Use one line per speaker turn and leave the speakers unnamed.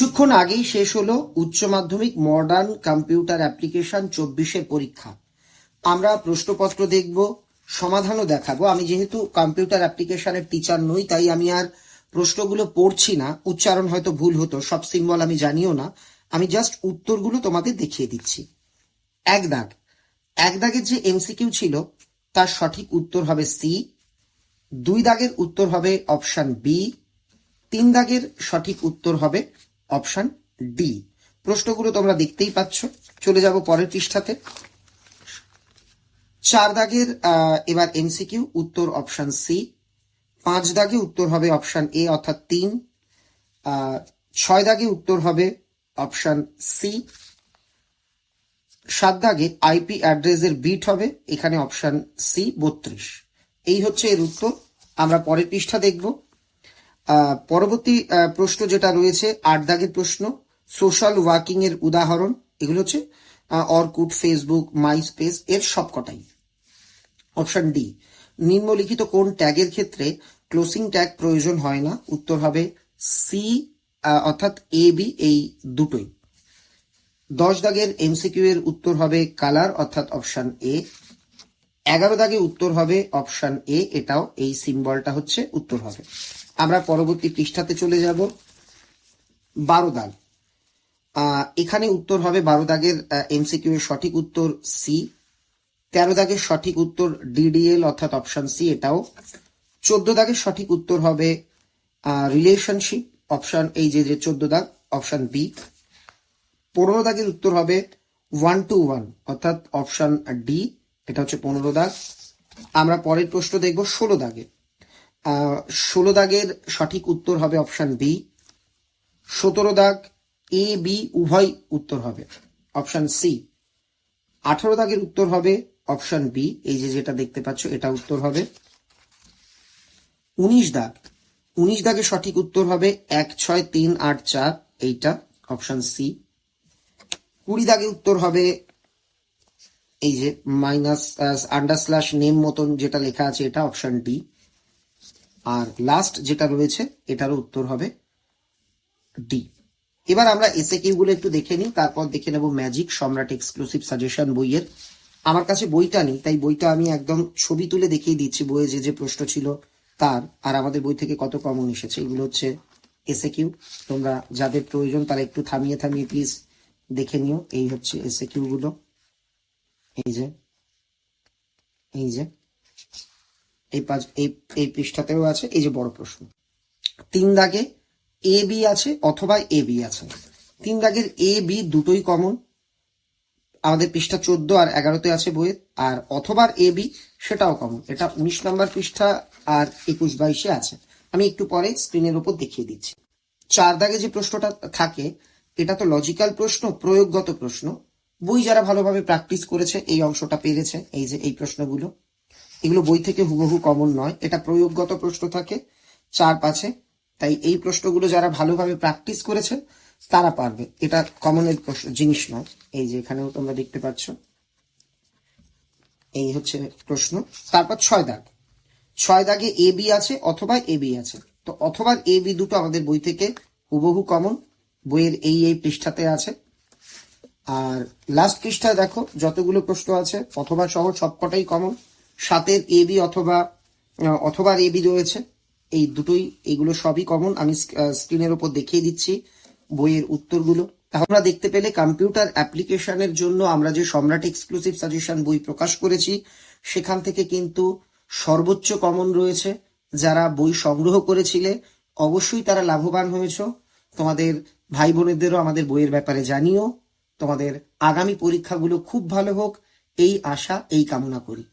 কিছুক্ষণ আগেই শেষ হলো উচ্চ মাধ্যমিক মডার্ন কম্পিউটার অ্যাপ্লিকেশন চব্বিশের পরীক্ষা। আমরা প্রশ্নপত্র দেখব, সমাধানও দেখাবো। আমি যেহেতু কম্পিউটার অ্যাপ্লিকেশনের টিচার নই, তাই আমি আর প্রশ্নগুলো পড়ছি না। উচ্চারণ হয়তো ভুল হতো, সব সিম্বল আমি জানিও না। আমি জাস্ট উত্তরগুলো তোমাদের দেখিয়ে দিচ্ছি। এক দাগ। এক দাগের যে এমসিকিউ ছিল, তার সঠিক উত্তর হবে সি দুই দাগের উত্তর হবে অপশন বি তিন দাগের সঠিক উত্তর হবে অপশন ডি। প্রশ্নগুলো তোমরা দেখতেই পাচ্ছ। চলে যাব পরের পৃষ্ঠাতে। চার দাগের এবার এমসিকিউ উত্তর অপশন সি পাঁচ দাগে উত্তর হবে অপশন এ অর্থাৎ তিন। ছয় দাগে উত্তর হবে অপশন সি সাত দাগে আইপি অ্যাড্রেসের বিট হবে, এখানে অপশন সি বত্রিশ। এই হচ্ছে এর উত্তর। আমরা পরের পৃষ্ঠা দেখব। পরবর্তী প্রশ্ন যেটা রয়েছে আট দাগের প্রশ্ন সোশ্যাল ওয়ার্কিং এর উদাহরণ, এগুলো হচ্ছে অরকুট ফেসবুক মাই স্পেস এর সবকটাই। অপশন ডি নিম্নলিখিত কোন ট্যাগের ক্ষেত্রে ক্লোজিং ট্যাগ প্রয়োজন হয় না? উত্তর হবে সি অর্থাৎ এ বি এই দুটোই। দশ দাগের এমসিকিউ এর উত্তর হবে কালার অর্থাৎ অপশন এ এগারো দাগে উত্তর হবে অপশন এ এটাও এই সিম্বলটা হচ্ছে উত্তর হবে। আমরা পরবর্তী পৃষ্ঠাতে চলে যাব। বারো দাগ। এখানে উত্তর হবে বারো দাগের এমসিকিউ এর সঠিক উত্তর সি। তেরো দাগের সঠিক উত্তর ডিডিএল অর্থাৎ অপশন সি এটাও। চোদ্দ দাগের সঠিক উত্তর হবে রিলেশনশিপ অপশন এই যে যে চোদ্দ দাগ অপশন বি। পনেরো দাগের উত্তর হবে ওয়ান টু ওয়ান অর্থাৎ অপশন ডি এটা হচ্ছে পনেরো দাগ। আমরা পরের প্রশ্ন দেখব ষোলো দাগে। আহ, ষোলো দাগের সঠিক উত্তর হবে অপশন বি। সতেরো দাগ এ, বি, উভয় উত্তর হবে অপশন সি। আঠারো দাগের উত্তর হবে অপশন বি। এই যে যেটা দেখতে পাচ্ছ, এটা উত্তর হবে। উনিশ দাগ। উনিশ দাগের সঠিক উত্তর হবে এক, ছয়, তিন, আট, চার। এইটা অপশন সি। কুড়ি দাগে উত্তর হবে এই যে মাইনাস আন্ডার স্ল্যাশ নেম মতন যেটা লেখা আছে, এটা অপশন ডি। আর লাস্ট যেটা রয়েছে, এটারও উত্তর হবে ডি এবার আমরা এসে গুলো একটু দেখে নিই, তারপর দেখে নেব ম্যাজিক সম্রাট এক্সক্লুসিভ সাজেশন বইয়ের। আমার কাছে বইটা নেই, তাই বইটা আমি একদম ছবি তুলে দেখিয়ে দিচ্ছি, বইয়ে যে যে প্রশ্ন ছিল তার, আর আমাদের বই থেকে কত কমন এসেছে, এগুলো হচ্ছে এসে কিউ তোমরা যাদের প্রয়োজন তারা একটু থামিয়ে থামিয়ে প্লিজ দেখে নিও, এই হচ্ছে এসে কিউ গুলো। এই যে এই যে এই পাঁচ, এই এই পৃষ্ঠাতেও আছে, এই যে বড় প্রশ্ন। তিন দাগে এ, বি আছে অথবা এ, বি আছে। তিন দাগের এ, বি দুটোই কমন আমাদের পৃষ্ঠা চোদ্দ আর এগারোতে আছে বইয়ের, আর অথবা এ, বি সেটাও কমন এটা উনিশ নম্বর পৃষ্ঠা আর একুশ বাইশে আছে। আমি একটু পরে স্ক্রিনের উপর দেখিয়ে দিচ্ছি। চার দাগে যে প্রশ্নটা থাকে, এটা তো লজিক্যাল প্রশ্ন, প্রয়োগগত প্রশ্ন। বই যারা ভালোভাবে প্র্যাকটিস করেছে, এই অংশটা পেরেছে, এই যে এই প্রশ্নগুলো। এগুলো বই থেকে হুবহু কমন নয়। এটা প্রয়োগগত প্রশ্ন থাকে, চার পাঁচে। তাই এই প্রশ্নগুলো যারা ভালোভাবে প্র্যাকটিস করেছে, তারা পারবে। এটা কমনের প্রশ্ন, জিনিস নয়। এই যে এখানেও তোমরা দেখতে পাচ্ছ। এই হচ্ছে প্রশ্ন। তারপর ছয় দাগ। ছয় দাগে এ, বি আছে অথবা এ, বি আছে। তো অথবা এ, বি দুটো আমাদের বই থেকে হুবহু কমন বইয়ের এই এই পৃষ্ঠাতে আছে। আর লাস্ট পৃষ্ঠায় দেখো, যতগুলো প্রশ্ন আছে, অথবা সহ সবকটাই কমন সাতের এ বি অথবা অথবা এ বি রয়েছে। এই দুটোই, এগুলো সবই কমন আমি স্ক্রিনের উপর দেখিয়ে দিচ্ছি বইয়ের উত্তরগুলো। আমরা দেখতে পেলে কম্পিউটার অ্যাপ্লিকেশনের জন্য আমরা যে সম্রাট এক্সক্লুসিভ সাজেশন বই প্রকাশ করেছি, সেখান থেকে কিন্তু সর্বোচ্চ কমন রয়েছে। যারা বই সংগ্রহ করেছিলে, অবশ্যই তারা লাভবান হয়েছ। তোমাদের ভাই বোনেদেরও আমাদের বইয়ের ব্যাপারে জানিও। তোমাদের আগামী পরীক্ষাগুলো খুব ভালো হোক। এই আশা, এই কামনা করি।